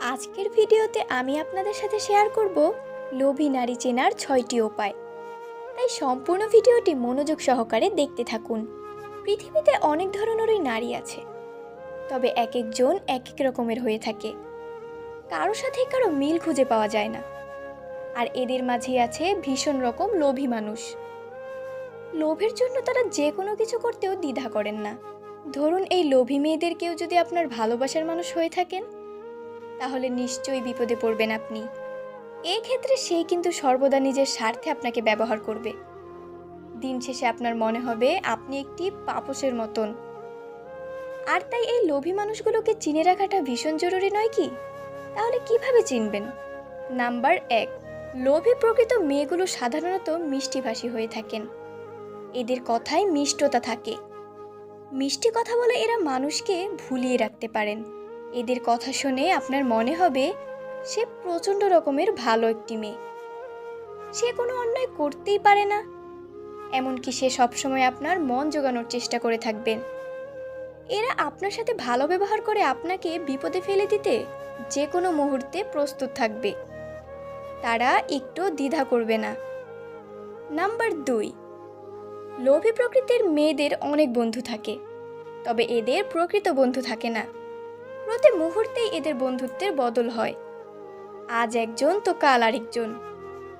আজকের ভিডিওতে আমি আপনাদের সাথে শেয়ার করব লোভী নারী চেনার ছয়টি উপায়। তাই সম্পূর্ণ ভিডিওটি মনোযোগ সহকারে দেখতে থাকুন। পৃথিবীতে অনেক ধরনেরই নারী আছে, তবে এক একজন এক এক রকমের হয়ে থাকে। কারও সাথে কারও মিল খুঁজে পাওয়া যায় না, আর এদের মাঝে আছে ভীষণ রকম লোভী মানুষ। লোভের জন্য তারা যে কোনো কিছু করতেও দ্বিধা করেন না। ধরুন এই লোভী মেয়েদের কেউ যদি আপনার ভালোবাসার মানুষ হয়ে থাকেন তাহলে নিশ্চয়ই বিপদে পড়বেন আপনি। এই ক্ষেত্রে সেই কিন্তু সর্বদা নিজের স্বার্থে আপনাকে ব্যবহার করবে। দিন শেষে আপনার মনে হবে, আপনি একটি পাপসের মতন। আর তাই এই লোভী মানুষগুলোকে চিনে রাখাটা ভীষণ জরুরি নয় কি? তাহলে কীভাবে চিনবেন? নাম্বার এক, লোভী প্রকৃত মেয়েগুলো সাধারণত মিষ্টিভাষী হয়ে থাকেন। এদের কথায় মিষ্টতা থাকে। মিষ্টি কথা বলে এরা মানুষকে ভুলিয়ে রাখতে পারেন। এদের কথা শুনে আপনার মনে হবে সে প্রচণ্ড রকমের ভালো একটি মেয়ে। সে কোনো অন্যায় করতেই পারে না। এমনকি সে সবসময় আপনার মন জোগানোর চেষ্টা করে থাকবেন। এরা আপনার সাথে ভালো ব্যবহার করে আপনাকে বিপদে ফেলে দিতে যে কোনো মুহূর্তে প্রস্তুত থাকবে। তারা একটু দ্বিধা করবে না। নাম্বার দুই, লোভী প্রকৃতির মেয়েদের অনেক বন্ধু থাকে, তবে এদের প্রকৃত বন্ধু থাকে না। প্রতি মুহূর্তেই এদের বন্ধুত্বের বদল হয়। আজ একজন, তো কাল আরেকজন।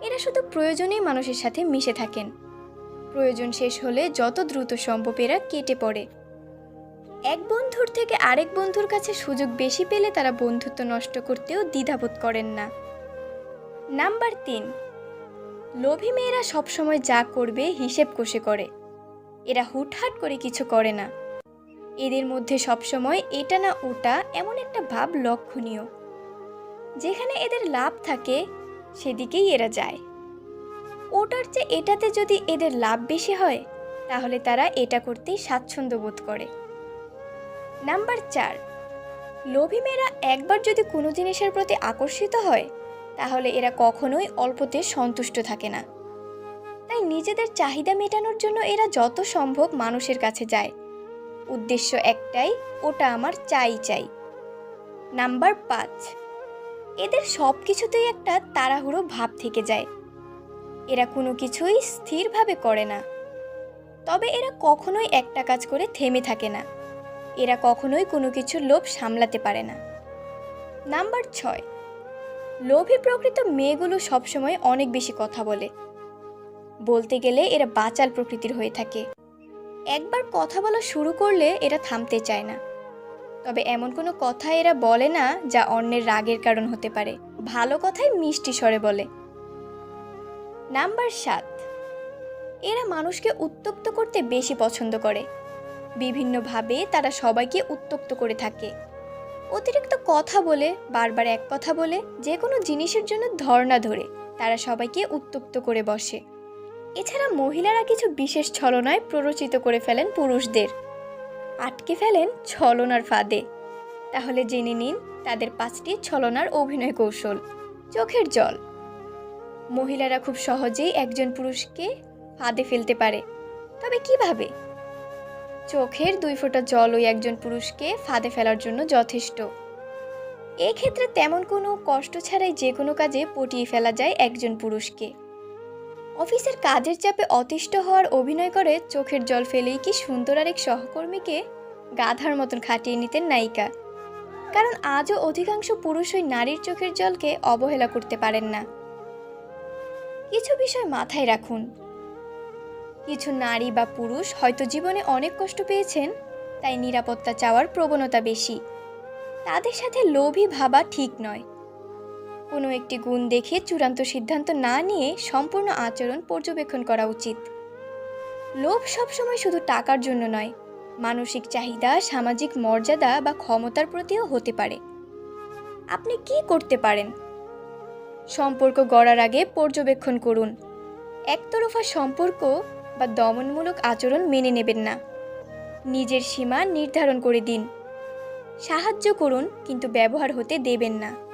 এরা শুধু প্রয়োজনেই মানুষের সাথে মিশে থাকেন। প্রয়োজন শেষ হলে যত দ্রুত সম্ভব এরা কেটে পড়ে। এক বন্ধুর থেকে আরেক বন্ধুর কাছে সুযোগ বেশি পেলে তারা বন্ধুত্ব নষ্ট করতেও দ্বিধাবোধ করেন না। নাম্বার তিন। লোভী মেয়েরা সবসময় যা করবে হিসেব কষে করে। এরা হুটহাট করে কিছু করে না। এদের মধ্যে সবসময় এটা না ওটা এমন একটা ভাব লক্ষণীয়। যেখানে এদের লাভ থাকে, সেদিকেই এরা যায়। ওটার চেয়ে এটাতে যদি এদের লাভ বেশি হয়, তাহলে তারা এটা করতেই স্বাচ্ছন্দ্য বোধ করে। নাম্বার চার লোভী মেয়েরা একবার যদি কোনো জিনিসের প্রতি আকর্ষিত হয়, তাহলে এরা কখনোই অল্পতে সন্তুষ্ট থাকে না। তাই নিজেদের চাহিদা মেটানোর জন্য এরা যত সম্ভব মানুষের কাছে যায় উদ্দেশ্য একটাই, ওটা আমার চাই চাই। নাম্বার পাঁচ, এদের সব কিছুতেই একটা তাড়াহুড়ো ভাব থেকে যায়। এরা কোনো কিছুই স্থিরভাবে করে না। তবে এরা কখনোই একটা কাজ করে থেমে থাকে না। এরা কখনোই কোনো কিছুর লোভ সামলাতে পারে না। নাম্বার ছয়, লোভী প্রকৃত মেয়েগুলো সবসময় অনেক বেশি কথা বলে। বলতে গেলে এরা বাচাল প্রকৃতির হয়ে থাকে। একবার কথা বলা শুরু করলে এরা থামতে চায় না। তবে এমন কোনো কথা এরা বলে না যা অন্যের রাগের কারণ হতে পারে। ভালো কথাই মিষ্টি স্বরে বলে। নাম্বার সাত। এরা মানুষকে উত্তক্ত করতে বেশি পছন্দ করে। বিভিন্নভাবে তারা সবাইকে উত্তক্ত করে থাকে। অতিরিক্ত কথা বলে, বারবার এক কথা বলে যে কোনো জিনিসের জন্য ধর্ণা ধরে তারা সবাইকে উত্তক্ত করে বসে। এছাড়া মহিলারা কিছু বিশেষ ছলনায় প্ররোচিত করে ফেলেন পুরুষদের। আটকে ফেলেন ছলনার ফাঁদে। তাহলে জেনে নিন তাদের পাঁচটি ছলনার অভিনয় কৌশল। চোখের জল। মহিলারা খুব সহজেই একজন পুরুষকে ফাঁদে ফেলতে পারে। তবে কীভাবে? চোখের দুই ফোঁটা জলই একজন পুরুষকে ফাঁদে ফেলার জন্য যথেষ্ট। এক্ষেত্রে তেমন কোনো কষ্ট ছাড়াই যে কোনো কাজে পটিয়ে ফেলা যায় একজন পুরুষকে। অফিসের কাজের চাপে অতিষ্ঠ হওয়ার অভিনয় করে চোখের জল ফেলেই কি সুন্দর আরেক সহকর্মীকে গাধার মতন খাটিয়ে নিতেন নায়িকা। কারণ আজও অধিকাংশ পুরুষই নারীর চোখের জলকে অবহেলা করতে পারেন না। কিছু বিষয় মাথায় রাখুন। কিছু নারী বা পুরুষ হয়তো জীবনে অনেক কষ্ট পেয়েছেন, তাই নিরাপত্তা চাওয়ার প্রবণতা বেশি। তাদের সাথে লোভী ভাবা ঠিক নয়। কোনো একটি গুণ দেখে চূড়ান্ত সিদ্ধান্ত না নিয়ে সম্পূর্ণ আচরণ পর্যবেক্ষণ করা উচিত। লোভ সবসময় শুধু টাকার জন্য নয়, মানসিক চাহিদা, সামাজিক মর্যাদা বা ক্ষমতার প্রতিও হতে পারে। আপনি কি করতে পারেন? সম্পর্ক গড়ার আগে পর্যবেক্ষণ করুন। একতরফা সম্পর্ক বা দমনমূলক আচরণ মেনে নেবেন না। নিজের সীমা নির্ধারণ করে দিন। সাহায্য করুন, কিন্তু ব্যবহার হতে দেবেন না।